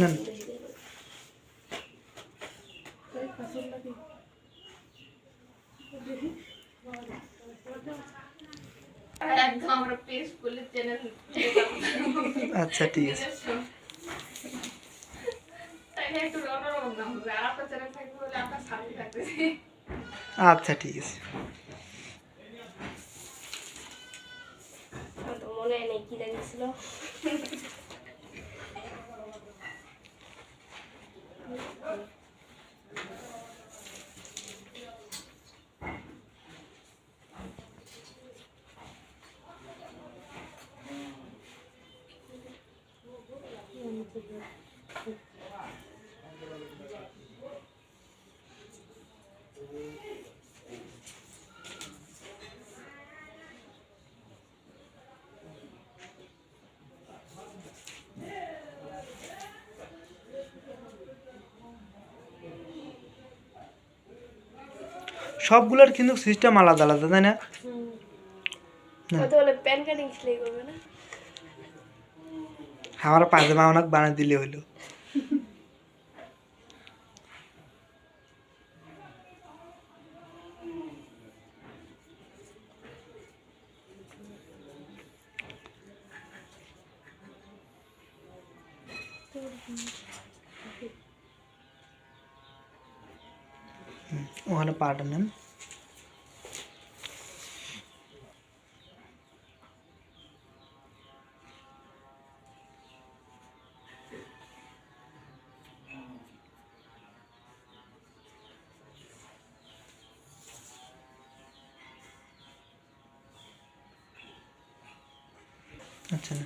না। একদম আমরা পেজ করলে চ্যানেল আচ্ছা ঠিক আছে। আচ্ছা ঠিক আছে। মনে নেই কি দেখেছিল সবগুলোর কিন্তু সিস্টেম আলাদা আলাদা তাই না। প্যান কাটিং সেলাই করবে না আমার পায়জামা অনেক বানিয়ে দিলে হইলো হুম, ওখানে পাটা আচ্ছা না।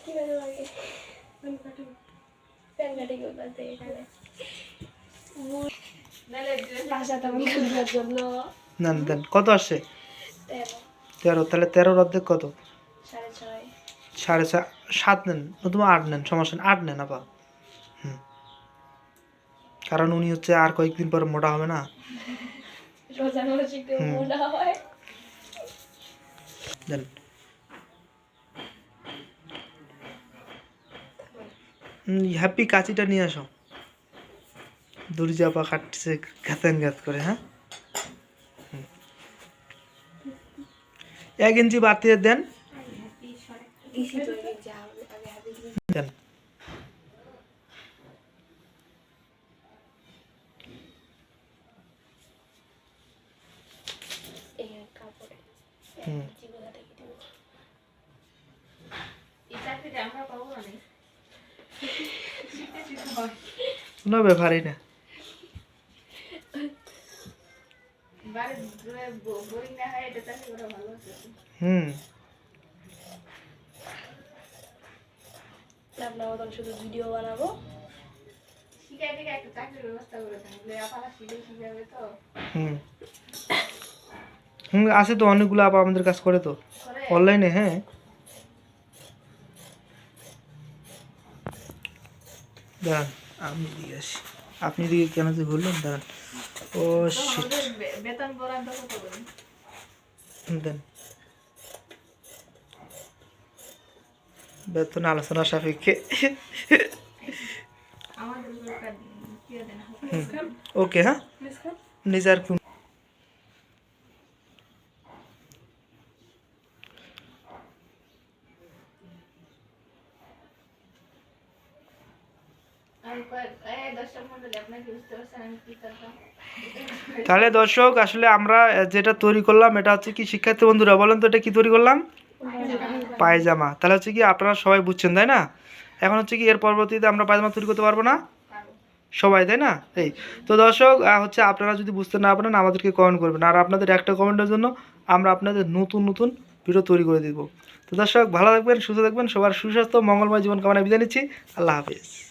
কি ভালো লাগে? প্যান কাটিং করতে এখানে না না, কত আসছে তেরো। তাহলে তেরোর অর্ধেক কত? সাড়ে ছয়। সাত নেন নতুবা আট নেন সমস্যা আট নেন আপা হুম। কারণ উনি হচ্ছে আর কয়েকদিন পর মোটা হবে না। হয়। হ্যাপি কাঁচিটা নিয়ে আসো। দুর্জাপা কাটছে ঘাতান ঘাত করে হ্যাঁ? এক ইঞ্চি বাড়তিয়ে দেন। দিছি তো এই হুম। আপনার মতন শুধু ভিডিও বানাবো। শিখাই টিখাই একটা চাকরির ব্যবস্থা করে দেন। বলে শিখে শিখাবে তো। হুম। হুম আছে তো অনেকগুলো আপা আমাদের কাজ করে তো। অনলাইনে হ্যাঁ। দাঁড়ান আমি দিয়ে আসি। আপনি দিকে কেন যে বললেন দাঁড়ান। ও শিট বেতন বরাদ্দ কত করে? দেন বেতন আলোচনা সাপেক্ষে। ওকে হ্যাঁ নিজের কোন আমি কয়েক- এই দর্শক মণ্ডলী, আপনারা কি বুঝতে পারছেন আমি কি করতাম? তাহলে দর্শক, আসলে আমরা যেটা তৈরি করলাম, এটা হচ্ছে কি শিক্ষার্থী বন্ধুরা, বলেন তো এটা কি তৈরি করলাম? পায়জামা। তাহলে হচ্ছে কি আপনারা সবাই বুঝছেন, তাই না? এখন হচ্ছে কি এর পরবর্তীতে আমরা পায়জামা তৈরি করতে পারব না? সবাই, তাই না? এই। তো দর্শক হচ্ছে আপনারা যদি বুঝতে না পারেন, আমাদেরকে কমেন্ট করবেন। আর আপনাদের একটা কমেন্টের জন্য আমরা আপনাদের নতুন নতুন ভিডিও তৈরি করে দিব। তো দর্শক, ভালো থাকবেন, সুস্থ থাকবেন, সবার সুস্বাস্থ্য, মঙ্গলময় জীবন কামনা বিদায় নিচ্ছি। আল্লাহ হাফিজ।